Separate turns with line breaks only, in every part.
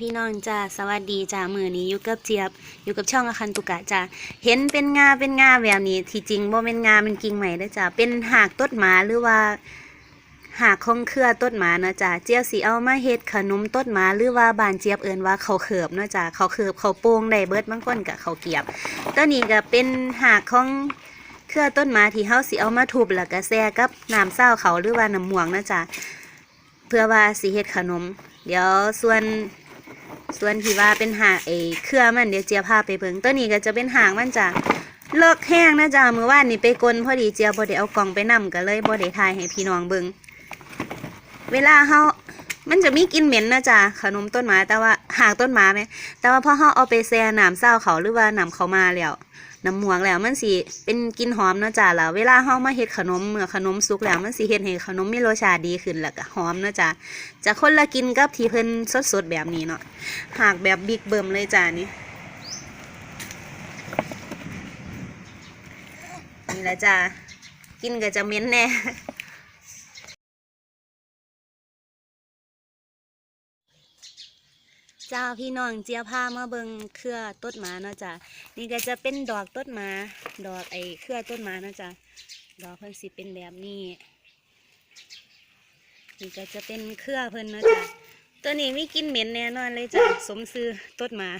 พี่น้องจ้าสวัสดีจ้ามือนี้อยู่กับเจี๊ยบอยู่กับช่องอาคันตุกะจ้าเห็นเป็นงาเป็นงาแบบนี้ที่จริงบ่เป็นงาเป็นกิ่งใหม่เด้อจ้าเป็นหากต้นหมาหรือว่าหากของเครือต้นหมาเนะจ้าเจี๊ยบสิเอามาเฮ็ดขนมต้นหมาหรือว่าบานเจี๊ยบเอิ้นว่าเขาเขิบนะจ้าเขาเขิบเขาโป่งได้เบิดบางคนก็เขาเกียบตัวนี้ก็เป็นหากของเครือต้นหมาที่เฮาสิเอามาทุบแล้วก็แซ่กับน้ำเศร้าเขาหรือว่าน้ำม่วงนะจ้าเพื่อว่าสิเฮ็ดขนม เดี๋ยวส่วน ส่วนที่ว่าเป็นหางไอ้เครือมันเดี๋ยวเจียพาไปเบิ่งตัวนี้ก็จะเป็นหางมันจ้ะเลิกแห้งนะจ้ะมือวานนี่ไปกลนพอดีเจียบ่ได้เอากล่องไปนํก็เลยบ่ได้ทายให้พี่น้องเบิ่งเวลาเฮามันจะมีกินเหม็นนะจ๊ะขนมต้นไม้แต่ว่าหางต้นไม้ไหมแต่ว่าพอเฮาเอาไปแช่น้ำเศร้าเขาหรือว่าน้ำเขามาแล้ว น้ำหมวงแล้วมันสิเป็นกลิ่นหอมเนาะจ้ะแล้วเวลาเฮามาเฮ็ดขนมเมื่อขนมสุกแล้วมันสิเฮ็ดให้ขนมมีรสชาติดีขึ้นแล้วก็หอมเนาะจ้ะจะคนละกินกับที่เพิ่นสดๆแบบนี้เนาะหากแบบบิ๊กเบิ่มเลยจ้านี่นี่แหละจ้ากินก็จะเม้นแน่ จ้าพี่น้องเจียพามาเบิงเครือต้นหมาเนาะจ้ะนี่ก็จะเป็นดอกต้นหมา ดอกไอ้เครือต้นหมาเนาะจ้ะดอกเพิ่นสิเป็นแบบนี้นี่ก็จะเป็นเครือเพิ่นเนาะจ้ะตัวนี้ไมีกลินเหม็นแน่นอนเลยจ้ะสมซื้อต้นหมา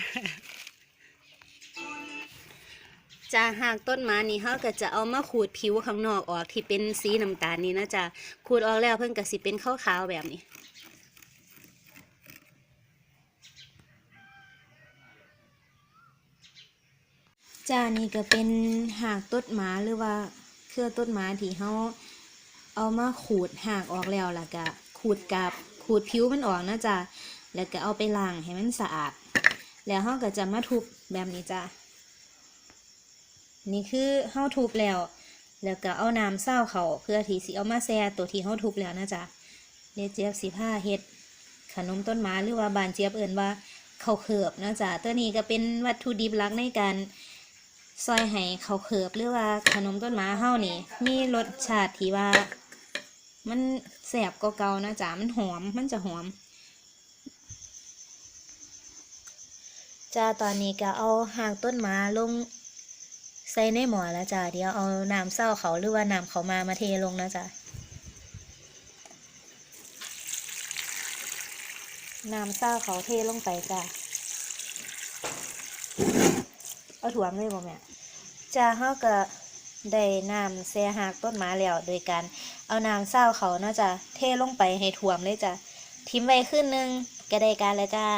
จะหากต้นมานี่เขาก็จะเอามาขูดผิวข้างนอกออกที่เป็นสีน้ำตาลนี่นะจ๊ะขูดออกแล้วเพิ่นก็สิเป็นขาวๆแบบนี้ จ้านี่ก็เป็นหากต้นหมาหรือว่าเครือต้นหมาที่เขาเอามาขูดหากออกแล้วล่ะก็ขูดกับขูดผิวมันออกนะจ้ะแล้วก็เอาไปล้างให้มันสะอาด แล้วเขาก็จะมาทุบแบบนี้จ้ะนี่คือเขาทุบแล้ว แล้วก็เอาน้ำเศร้าเขาเพื่อที่สิเอามาแซ่ตัวที่เขาทุบแล้วนะจ๊ะเดี๋ยวเจี๊ยบสิผ้าเฮ็ด ขนมต้นไม้หรือว่าบานเจี๊ยบเอิ้นว่าเขาเขิบนะจ๊ะตัวนี้ก็เป็นวัตถุดิบหลักในการ ซอยให้เขาเขิบหรือว่าขนมต้นไม้เฮานี่ มีรสชาติที่ว่า มันแสบกว่าเก่านะจ๊ะมันหอมมันจะหอมจ้าตอนนี้ก็เอาหางต้นไม้ลงใส่ในหม้อแล้วจ้าเดี๋ยวเอาน้ำเศร้าเขาหรือว่าน้ำเขามามาเทลงนะจ๊ะน้ำเศร้าเขาเทลงไปจ้า เอาถ่วมเลยบ่แม่จ้าเฮาก็ได้น้ำแซ่หากต้นไม้แล้วโดยการเอาน้ำเศร้าเขาเนาจะเทลงไปให้ท่วมเลยจ้ะทิ้มไว้ขึ้นหนึงก็ได้การแล้วจ้า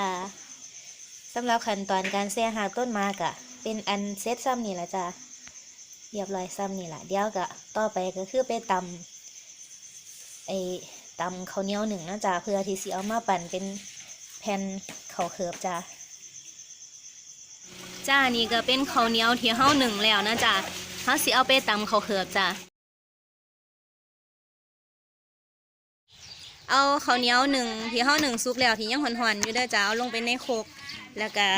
สำหรับขั้นตอนการแซ่หากต้นไม้กะเป็นอันเซตซ้ำนี่แหละจ้าเรียบร้อยซ้ำนี่แหละเดี๋ยวก็ต่อไปก็คือไปตำไอตำข้าวเหนียวหนึ่งนาะจ้าเพื่อที่สิเอามาปั่นเป็นแผ่นข้าวเคิบจ้า จ้านี่ก็เป็นข้าวเหนียวที่เฮาหนึ่งแล้วนะจ้าเฮาสิเอาไปตำข้าวเขือบจ้าเอาข้าวเหนียวหนึ่งที่เฮาหนึ่งซุปแล้วที่ยังหอนๆอยู่เด้อจ้าเอาลงไปในโคกแล้วก็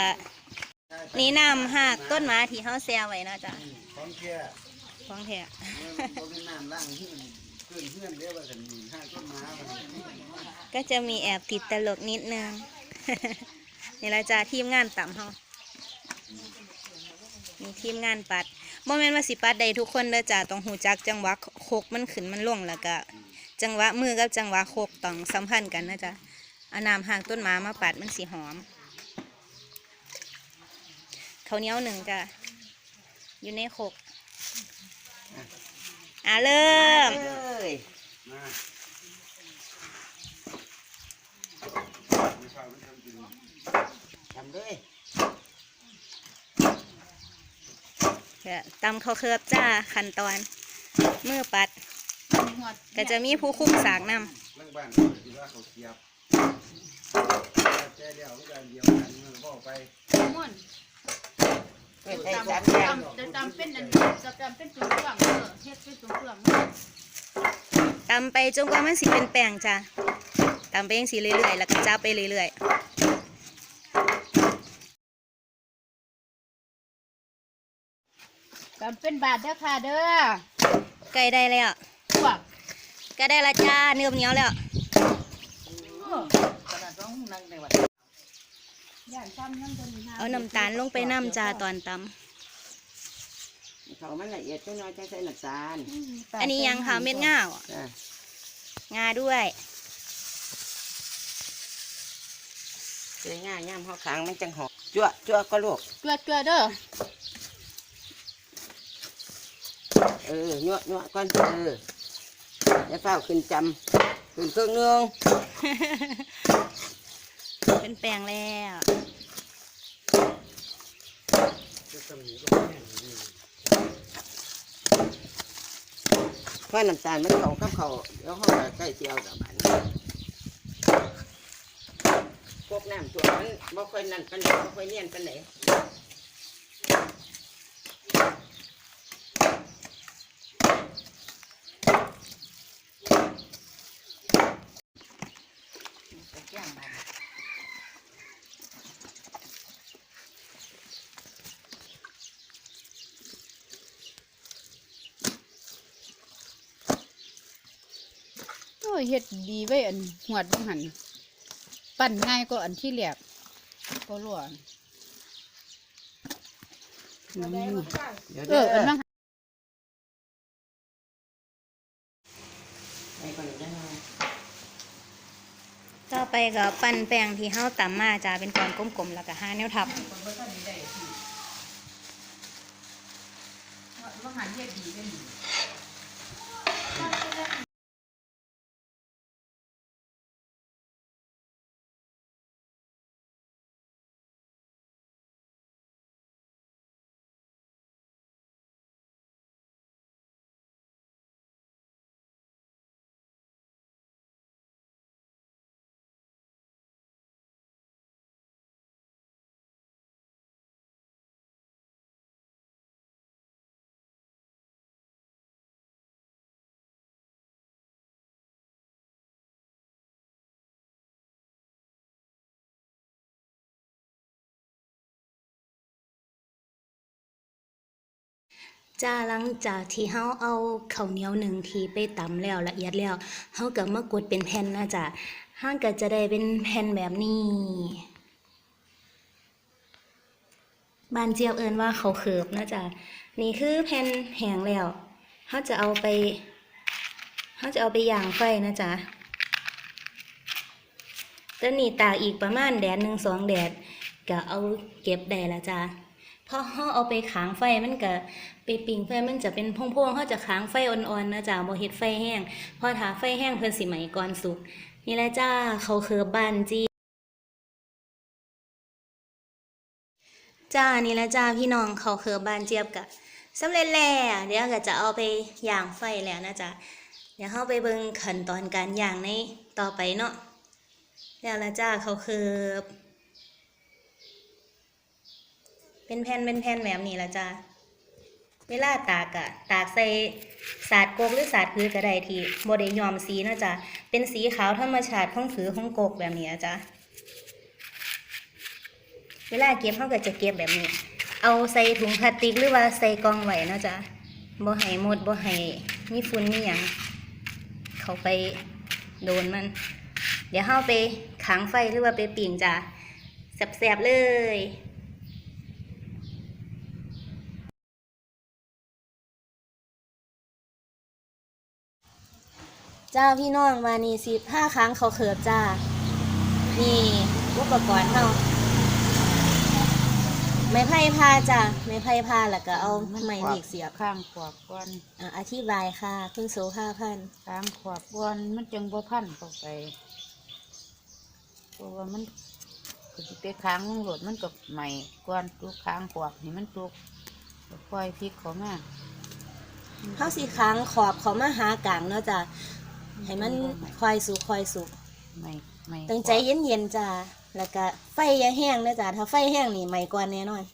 นี่น้ำหากต้นไม้ที่เฮาแซ่ไว้นะจ้า
ของแค่
ของแท้
บ่เป็นน้ำล้างเฮือนเพื่อนเพื่อนเรียกว่ากันหากต้นไม้
ก็จะมีแอบติดตลกนิดนึงนี่ละจ้าทีมงานต่ำเฮา มีทีมงานปัดโมเมนว่าสิปัดใดทุกคนเด้อจ้าต้องหูจักจังหวะโคกมันขึ้นมันลงแล้วก็จังหวะมือกับจังหวะโคกต้องสัมพันธ์กันนะจ๊ะเอาน้ำห่างต้นไม้มาปัดมันสีหอมข้าวเหนียวหนึ่งจ้ะอยู่ในโคกอะเริ่ม
เลย
มาไม่ชอบไม่ทำจริง
ทำเลย
เดี๋ยวตำข้าวเคิบจ้าขั้นตอนมือปัด ก็จะมีผู้คุ้มสากนำ
เรื่องบ้านคิดว่าเขาเกียบแจ้เดียวไม่ได้เดียวกันเมื่อพ่อไป
ม่วนจำจำจำเป็นอันจะจำเป็นตัวเปลือกเออเฮ็ดเป็นตัวเปลือก
ตำไปจนกว่ามันสิเป็นแป้งจ้ะตำไปยังสีเรื่อยๆ แล้วก็จับไปเรื่อย
จำเป็นบาทเด้อค่ะเด้อ
ๆใกล้ได้แล้ว
พวก
ก็ได้ละจ้าเนื้อเหนียวแล้ว
ขนาดต้องนั่งในวัด
ย่างซ้ำน้ำตัวนี้
เอาน้ำตาลลงไปน้ำจ้าตอนต
เขามันละเอียดจังน้อยจังใส่น้ำตาลำ
อันนี้ยังค่ะเม็ดง่าว
จ้ะ
งาด้วย
เจอง่ายย่ำเขาขังมันจังหอกจั่วจั่วก็ลูก
เกลือเกลือเด้อ
เออยั่วยั่วก่อนเอออย่าเฝ้าขึ้นจำขึ้นเครื่องนึง
เป็นแปลงแล้ว
เพราะน้ำตาลมันเขากับเขาเดี๋ยวเขาจะใส่เจียวกับมันพวกน้ำตัวมันบ่ค่อยนั่นปันไหนบ่ค่อยเนียนปันไหน
ยเฮ็ดดีไว้อันหวดบังหันปั่นง่ายก็อันที่แหลกก็รั่ว
เดี๋ยว
เอ
เด้
ออัน
อ
บัง
ไปก่อนเด้อ
ต่อไปก็ปั้นแป้งที่เฮาตำมาจ้าเป็นก้อนกลมๆแล้วก็หาแนวทับ
บังหันเฮ็ดดีเป็น
จ้าหลังจากที่เฮาเอาข้าวเหนียวหนึ่งทีไปตำแล้วละเอียดแล้วเฮาก็มากดเป็นแผ่นนะจ้ะเฮางก็จะได้เป็นแผ่นแบบนี้บานเจียบเอินว่าเขาเขิบนะจ้ะนี่คือแผ่นแห้งแล้วเฮาจะเอาไปเฮาจะเอาไปย่างไฟนะจ๊ะแล้วนี่ตากอีกประมาณแดดหนึ่งสองแดดก็เอาเก็บได้ละจ้ะ พอเขาเอาไปขางไฟมันก็ไปปิ่งไฟมันจะเป็นพวงๆเขาจะขางไฟอ่อนๆนะจ๊ะบ่เฮ็ดไฟแห้ง พอถาไฟแห้งเพิ่นสิไหมก่อนสุก นี่แหละจ้าเขาคือบ้านจีจ้านี่แหละจ้าพี่น้องเขาคือบ้านเจี๊ยบกะสำเร็จแล้วเดี๋ยวก็จะเอาไปย่างไฟแล้วนะจ๊ะเดี๋ยวเฮาไปเบิ่งขั้นตอนการย่างในต่อไปเนาะแล้วละจ้าเขาคือ เป็นแผ่นเป็นแผ่นแบบนี้ละจ้าเวลาตากอะตากใส่สาดกกหรือสาดพื้นก็ได้ที่บไดยอมสีนะจ๊ะเป็นสีขาวธรรมชาติของผือของกกแบบนี้อะจ้ะเวลาเก็บเขาก็จะเก็บแบบนี้ เอาใส่ถุงพลาสติกหรือว่าใส่กล่องไว้นะจ๊ะบ่ให้หมดบ่ให้มีฝุ่นมีหยังเขาไปโดนมัน เดี๋ยวเฮาไปขังไฟหรือว่าไปปิ่งจ้ะแซ่บๆเลย จ้าพี่น้องมานี่สิห้าครั้งเขาเขิบจ้า นี่อุปกรณ์เฮาไม้ไผ่พาจ้าไม้ไผ่พาแล้วก็เอาไม้หนีกเสียบ
ข้างขวบก่อน
อะอธิบายค่ะคุณโสภาพันธ์
ข้างขวบก่อนมันจังบ่พันเข้าไปเพราะว่ามันก็สิไปค้างลงโหลดมันก็ใหม่ก่อนตุกค้างขวบนี่มันตุกก็ปล่อยพริกเขามา
เฮาสิค้างขอบเขามาหากลางเนาะจ้า ให้มันควายสุกควายสุก
ใหม่ใหม่
ตั้งใจเย็นๆจ้าแล้วก็ไฟอย่าแห้งนะจ้าถ้าไฟแห้งนี่ไหม้ก่อนแน่นอน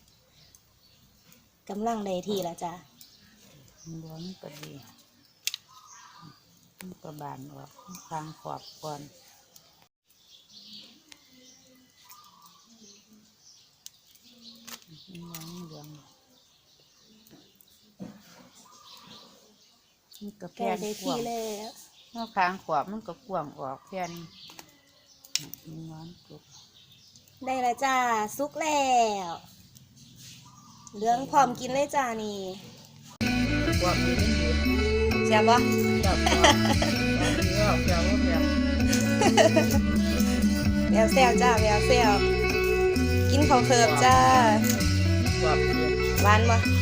กำลังได้ที่ละจ้า
มันบ่มันก็ดีมันก็บานออกค้างขวบก่อนมันบ่มันเหลืองมันก็
ใกล้
แผ่น
ได้
ก
ที่
ว้าง
แล้ว
เมื่อค้างขวบมันก็กว้างออกแผ่นมันร้อนจุก
ได้แล้วจ้าสุกแล้วเหลืองพร้อมกินเลยจ้านี่
กว่ามีนี่อยู่
เสียบบ่
จับจับจับจับจับ
แววแซวจ้าแววแซวกินข้าวเคิบจ้า
กว่าเพีย
หวานบ่
ก